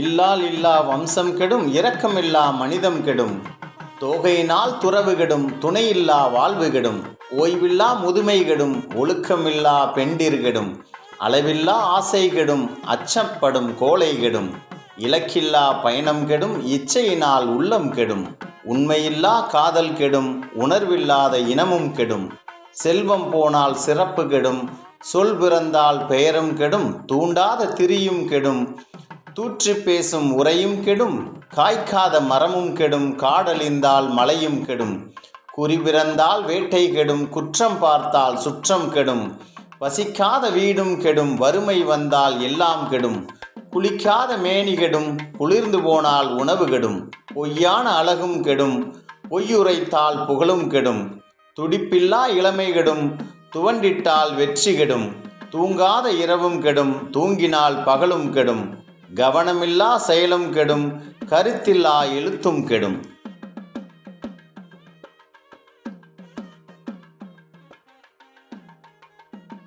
இல்லால் இல்லா வம்சம் கெடும் இரக்கமில்லா மனிதம் கெடும். தோகையினால் துறவு கெடும் துணையில்லா வாழ்வு கெடும். ஓய்வில்லா முதுமை கெடும் ஒழுக்கமில்லா பெண்டிர் கெடும். அளவில்லா ஆசை கெடும் அச்சப்படும் கோலை கெடும். இலக்கில்லா பயணம் கெடும் இச்சையினால் உள்ளம் கெடும். உண்மையில்லா காதல் கெடும் உணர்வில்லாத இனமும் கெடும். செல்வம் போனால் சிறப்பு கெடும் சொல் பிறந்தால் பெயரும் கெடும் தூண்டாத திரியும் கெடும். தூற்றி பேசும் உரையும் கெடும் காய்க்காத மரமும் கெடும் காடழிந்தால் மலையும் கெடும். குறி பிறந்தால் வேட்டை கெடும் குற்றம் பார்த்தால் சுற்றம் கெடும். வசிக்காத வீடும் கெடும் வறுமை வந்தால் எல்லாம் கெடும். குளிக்காத மேனி கெடும் குளிர்ந்து போனால் உணவு கெடும். பொய்யான அழகும் கெடும் பொய்யுரைத்தால் புகழும் கெடும். துடிப்பில்லா இளமை கெடும் துவண்டிட்டால் வெற்றி கெடும். தூங்காத இரவும் கெடும் தூங்கினால் பகலும் கெடும். கவனமில்லா செயலும் கெடும் கருத்தில்லா எழுத்தும் கெடும்.